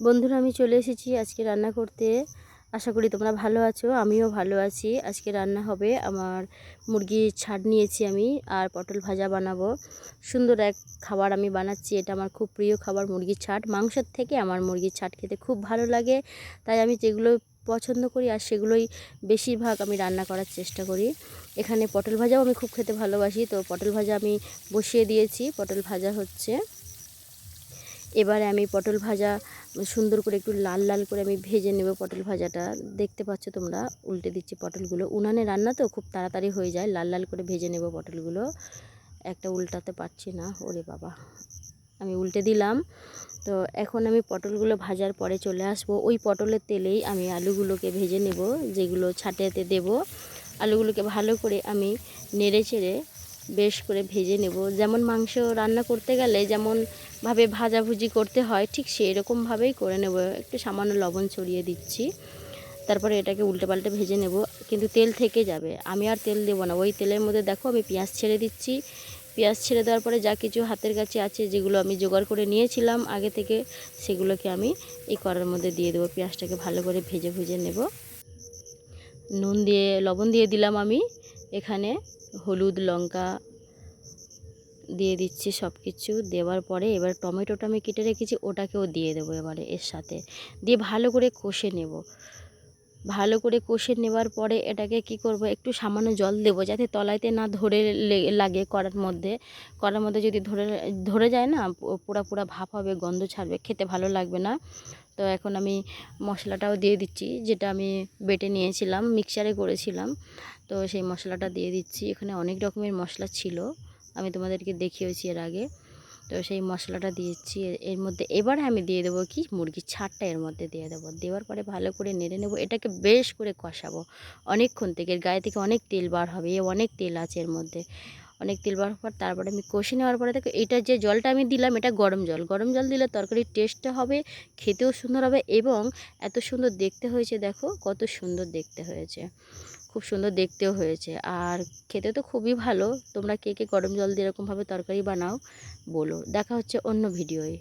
বন্ধুরা, আমি চলে এসেছি আজকে রান্না করতে। আশা করি তোমরা ভালো আছো, আমিও ভালো আছি। আজকে রান্না হবে আমার মুরগির ছাড় নিয়েছি আমি আর পটল ভাজা বানাবো। সুন্দর এক খাবার আমি বানাচ্ছি, এটা আমার খুব প্রিয় খাবার, মুরগির ছাট। মাংসের থেকে আমার মুরগির ছাট খেতে খুব ভালো লাগে, তাই আমি যেগুলো পছন্দ করি আর সেগুলোই বেশিরভাগ আমি রান্না করার চেষ্টা করি। এখানে পটল ভাজাও আমি খুব খেতে ভালোবাসি, তো পটল ভাজা আমি বসিয়ে দিয়েছি। পটল ভাজা হচ্ছে এবারে আমি পটল ভাজা সুন্দর করে একটু লাল লাল করে আমি ভেজে নেব পটল ভাজাটা। দেখতে পাচ্ছ তোমরা, উল্টে দিচ্ছি পটলগুলো। উনানে রান্না তো খুব তাড়াতাড়ি হয়ে যায়, লাল লাল করে ভেজে নেব পটলগুলো। একটা উল্টাতে পারছি না, ওরে বাবা। আমি উল্টে দিলাম। তো এখন আমি পটলগুলো ভাজার পরে চলে আসব। ওই পটলের তেলেই আমি আলুগুলোকে ভেজে নেব, যেগুলো ছাটেতে দেব। আলুগুলোকে ভালো করে আমি নেড়ে চেড়ে বেশ করে ভেজে নেব। যেমন মাংস রান্না করতে গেলে যেমন যেমনভাবে ভাজাভুজি করতে হয়, ঠিক সেই রকমভাবেই করে নেব। একটু সামান্য লবণ ছড়িয়ে দিচ্ছি। তারপরে এটাকে উল্টে পাল্টে ভেজে নেব, কিন্তু তেল থেকে যাবে। আমি আর তেল দেবো না। ওই তেলের মধ্যে দেখো আমি পেঁয়াজ ছেড়ে দিচ্ছি। পেঁয়াজ ছেড়ে দেওয়ার পরে যা কিছু হাতের কাছে আছে, যেগুলো আমি জোগাড় করে নিয়েছিলাম আগে থেকে, সেগুলোকে আমি এই কড়ার মধ্যে দিয়ে দেবো। পেঁয়াজটাকে ভালো করে ভেজে ভুজে নেব। নুন দিয়ে, লবণ দিয়ে দিলাম আমি এখানে। হলুদ লঙ্কা দিয়ে দিচ্ছি সব কিছু দেওয়ার পরে এবার টমেটোটা আমি কেটে রেখেছি, ওটাকেও দিয়ে দেবো এবারে এর সাথে। দিয়ে ভালো করে কষে নেব। ভালো করে কষে নেওয়ার পরে এটাকে কি করব, একটু সামান্য জল দেব যাতে তলাইতে না ধরে লাগে কড়ার মধ্যে। কড়ার মধ্যে যদি ধরে ধরে যায় না পুরা পুরা ভাপ হবে, গন্ধ ছাড়বে, খেতে ভালো লাগবে না। তো এখন আমি মশলাটাও দিয়ে দিচ্ছি, যেটা আমি বেটে নিয়েছিলাম মিক্সারে করেছিলাম। তো সেই মশলাটা দিয়ে দিচ্ছি। এখানে অনেক রকমের মশলা ছিল, আমি তোমাদেরকে দেখিয়েছি এর আগে। তো সেই মশলাটা দিয়েছি। এর মধ্যে এবারে আমি দিয়ে দেবো কি? মুরগির ছাড়টা এর মধ্যে দিয়ে দেবো। দেওয়ার পরে ভালো করে নেড়ে নেব। এটাকে বেশ করে কষাবো। অনেকক্ষণ থেকে, গায়ে থেকে অনেক তেল বার হবে, অনেক তেল আছে এর মধ্যে। অনেক তেল বার পর তারপরে আমি কষে নেওয়ার পরে দেখো এটা যে জলটা আমি দিলাম, এটা গরম জল। গরম জল দিলে তরকারির টেস্টটা হবে, খেতেও সুন্দর হবে এবং এত সুন্দর দেখতে হয়েছে দেখো, কত সুন্দর দেখতে হয়েছে। খুব সুন্দর দেখতেও হয়েছে। আর খেতে তো খুবই ভালো, তোমরা কে কে গরম জল দিয়ে এরকমভাবে তরকারি বানাও বলো। দেখা হচ্ছে অন্য ভিডিওয়ে